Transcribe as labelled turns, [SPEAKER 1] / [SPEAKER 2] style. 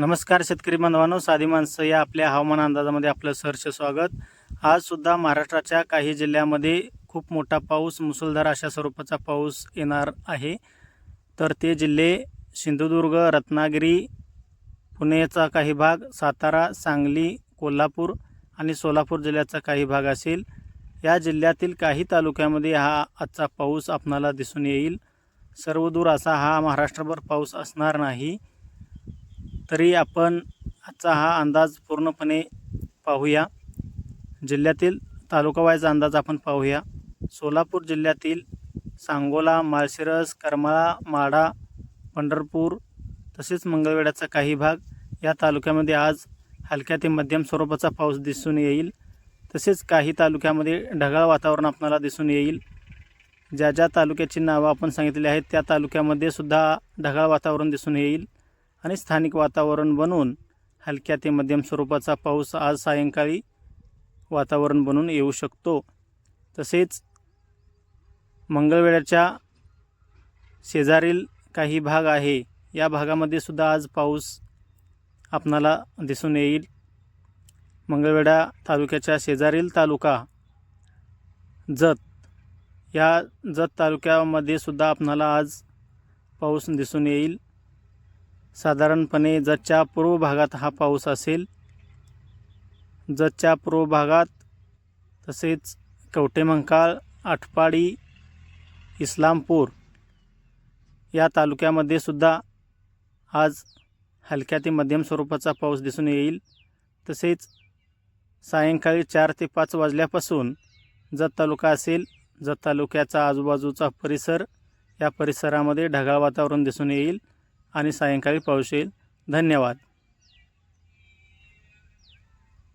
[SPEAKER 1] नमस्कार शेतकरी बांधवांनो साधी माणसं या आपल्या हवामान अंदाजामध्ये आपलं सहर्ष स्वागत. आज सुद्धा महाराष्ट्राच्या काही जिल्ह्यामध्ये खूप मोठा पाऊस मुसळधार अशा स्वरूपाचा पाऊस येणार आहे. तर ते जिल्हे सिंधुदुर्ग रत्नागिरी पुणेचा काही भाग सातारा सांगली कोल्हापूर आणि सोलापूर जिल्ह्याचा काही भाग असेल. या जिल्ह्यातील काही तालुक्यामध्ये हा आजचा पाऊस आपणाला दिसून येईल. सर्वदूर असा हा महाराष्ट्रभर पाऊस असणार नाही. तरी आपण आजचा हा अंदाज पूर्णपणे पाहूया. जिल्ह्यातील तालुकावाईज अंदाज आपण पाहूया. सोलापूर जिल्ह्यातील सांगोला माळशिरस करमाळा माढा पंढरपूर तसेच मंगळवेढ्याचा काही भाग या तालुक्यामध्ये आज हलक्या ते मध्यम स्वरूपाचा पाऊस दिसून येईल. तसेच काही तालुक्यामध्ये ढगाळ वातावरण आपणाला दिसून येईल. ज्या ज्या तालुक्याची नावं आपण सांगितली आहेत त्या तालुक्यामध्ये सुद्धा ढगाळ वातावरण दिसून येईल. आणि स्थानिक वातावरण बनवून हलक्या ते मध्यम स्वरूपाचा पाऊस आज सायंकाळी वातावरण बनून येऊ शकतो. तसेच मंगळवेळाच्या शेजारील काही भाग आहे या भागामध्ये सुद्धा आज पाऊस आपणाला दिसून येईल. मंगळवेढा तालुक्याच्या शेजारील तालुका जत या जत तालुक्यामध्ये सुद्धा आपणाला आज पाऊस दिसून येईल. साधारणपणे जतच्या पूर्व भागात हा पाऊस असेल. जतच्या पूर्व भागात तसेच कवटेमंकाळ आठपाडी इस्लामपूर या तालुक्यामध्ये सुद्धा आज हलक्या ते मध्यम स्वरूपाचा पाऊस दिसून येईल. तसेच सायंकाळी चार ते पाच वाजल्यापासून जत तालुका असेल. जत तालुक्याचा आजूबाजूचा परिसर या परिसरामध्ये ढगाळ वातावरण दिसून येईल. आणि सायंकाळी पाऊस येईल. धन्यवाद.